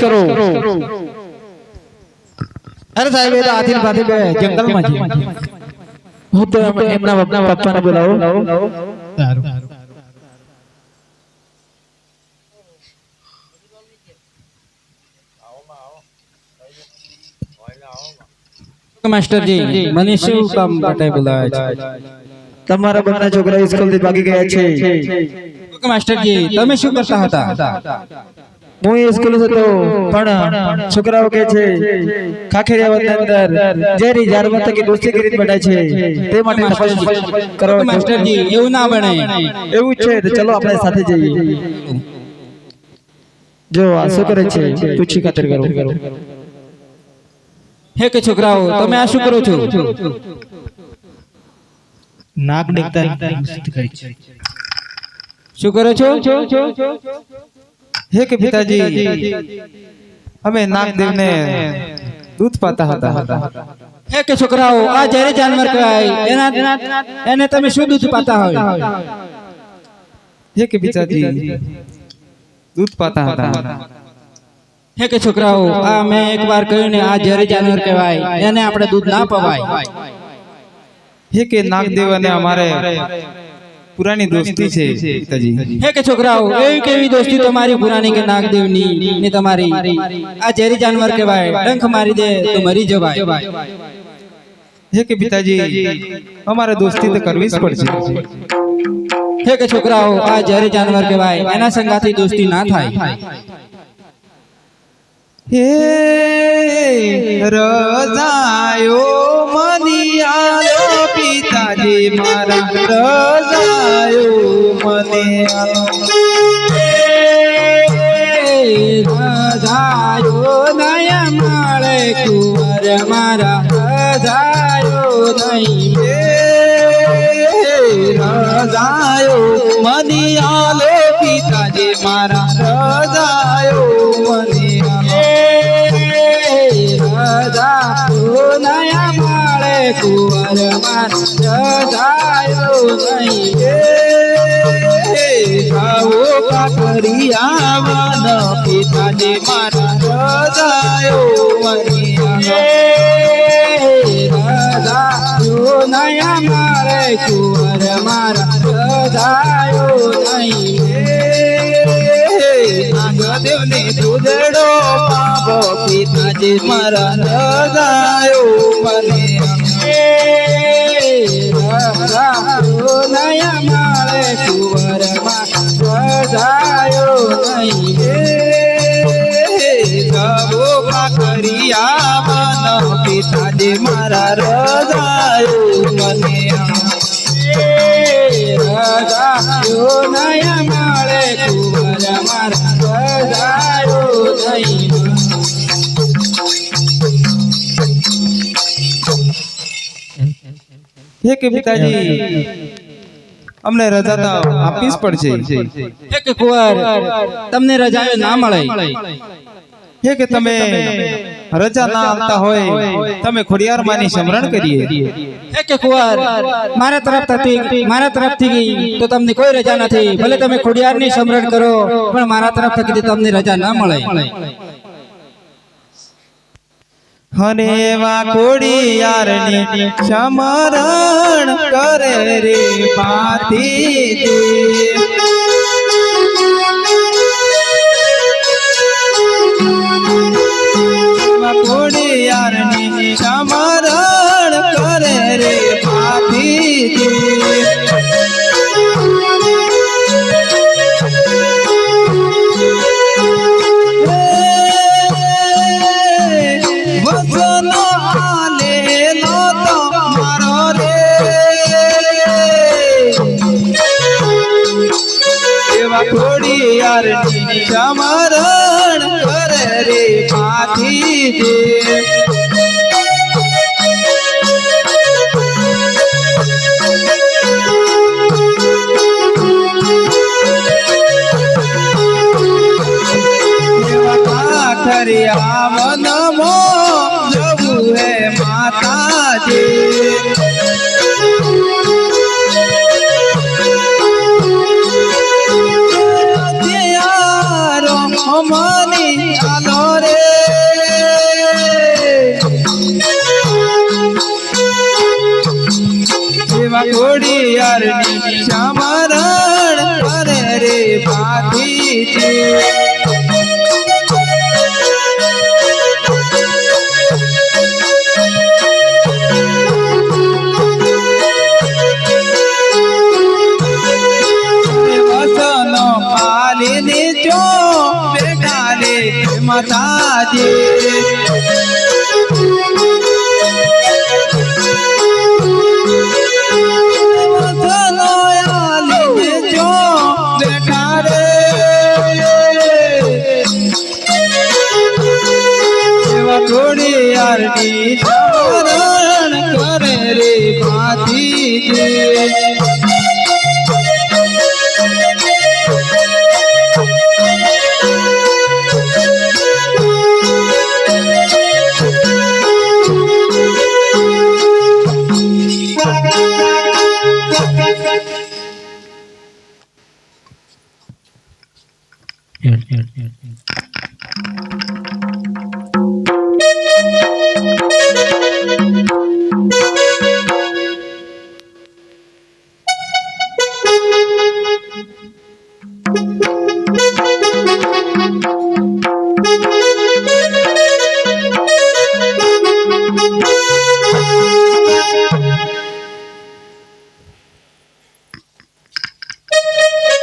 કરો. અરે સાહેબ એ તો આથી પાથી બે જંગલમાં છે હું તો એમના બાપના પપ્પાને બોલાવું. માસ્ટરજી મને શું કામ માટે બોલાવ્યા છે? તમારા બધા છોકરા સ્કૂલથી ભાગી ગયા છે. માસ્ટરજી તમે શું કરતા હતા? હું એ સ્કૂલ હતો. પણ છોકરાઓ કે છે ખાખેરિયા અંદર જેરી જારમાં તકી દોસ્તી કરીને બેઠા છે. તે માટે તપાસ કરો માસ્ટરજી એવું ના બને. એવું છે તો ચલો આપણે સાથે જઈએ. જો આ શું કરે છે પૂછી ખાતર કરો. હે કે છોકરાઓ તમે આ શું કરો છો? નાક કરી છે? શું કરો છો? હે કે પિતાજી? અમે નાગદેવને દૂધ પાતા હતા. હે કે છોકરાઓ આ જ્યારે જાનવર કહેવાય એના એને તમે શું દૂધ પાતા હોય? હે કે પિતાજી? દૂધ પાતા હતા. હે કે છોકરાઓ આ મેં એકવાર કહ્યું ને આ જ્યારે જાનવર કહેવાય એને આપણે દૂધ ના પવાય. હે કે નાગદેવ અને અમારે પુરાની દોસ્તી છે પિતાજી. હે કે છોકરાઓ એવી કેવી દોસ્તી તમારી પુરાણી કે નાગદેવની ને તમારી? આ ઝેરી જાનવર કહેવાય ડંખ મારી દે તો મરી જવાય. હે કે પિતાજી અમારે દોસ્તી તો કરવી જ પડશે. હે કે છોકરાઓ આ ઝેરી જાનવર કહેવાય એના સંગાથી દોસ્તી ના થાય. હે રજાયો મનિયાલો પિતાજી મારા રજાયો મને રજાયો નયા માળે કુંવર મારા રજાયો નહીં રજાયો મનિયાલો પિતાજી મારા રજાયો મનિયાલો રાજાયો નયા માળે કુંવર મારા રાજાયો નહીં ગાવો કાકરિયા વન મારા મનિયાલો રાજાયો નયા મારે કુંવર મારા રાજાયો નહીં નાગદેવને દૂધડો પાવો પિતાજી મારા રજાયો મને. નયા પિતાજી મારા રજાયો હે કે પિતાજી? અમને રજા તો આપવી જ પડશે. એક કુંવર? તમને રજા ના મળે. હે કે તમે રજા ના આપતા હોય તમે ખોડિયાર માની સમરણ કરીએ. એક કુંવર? મારા તરફથી મારા તરફથી તો તમને કોઈ રજા નથી. ભલે તમે ખોડિયાર ની સમરણ કરો પણ મારા તરફ થકી તમને રજા ના મળે. અને એવા ખોડિયારની સમરણ કરે રે પાથી એવા ખોડિયારની સમરણ કરે રે માથી દે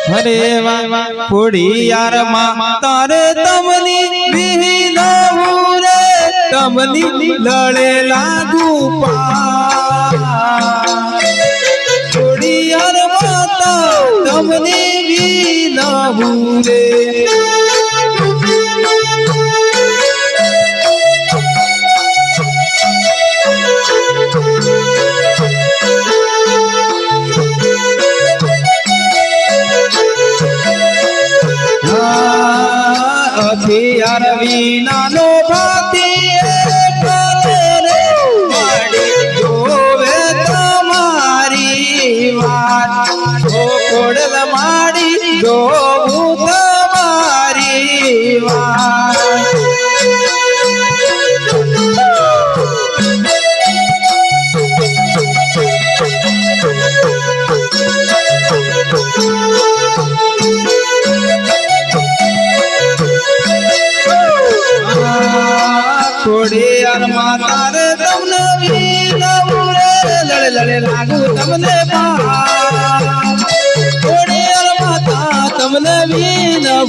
હરે વા ખોડિયાર માં તારે તમની વિહીન રે, તમની લડે લાગુ ખોડિયાર માતા, તમની વિહીન રે. હથિયાર વિનાનો ભાતી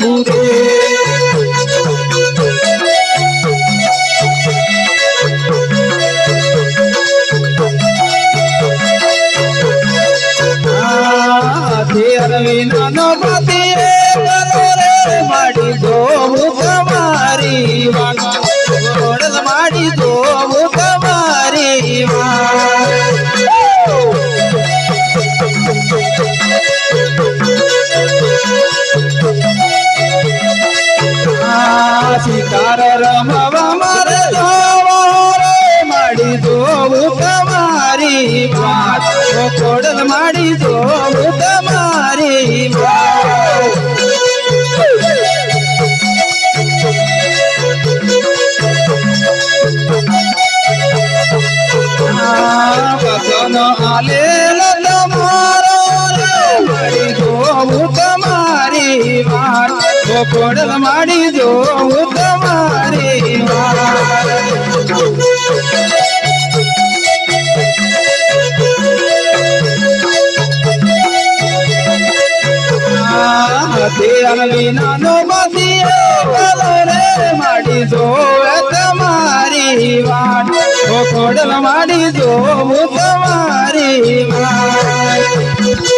Today. કોડલ માડી જોવું તમારી વિનાનો બોલો રે માડી જોવે તમારી વાત કોડલ માડી જોવું તમારી વાત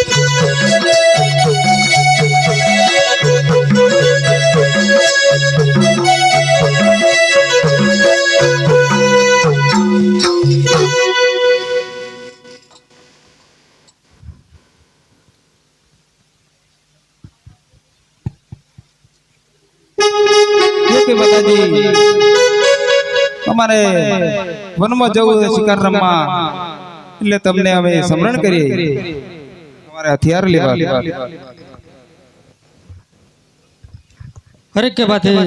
અમારે વનમાં જવું છે શિકાર રમવા. એટલે તમને અમે સમરણ કરીએ. અમારે હથિયાર લેવા. હરેક કે બાતે હે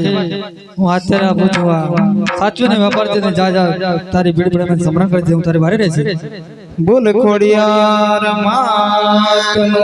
હું અત્યારે આપું છું સાચું ને વેપાર છે જા જા. તારી ભીડ ભીડ સમરણ કરી દે હું તારી બારે રહેશે બોલ ખોડિયાર માતનો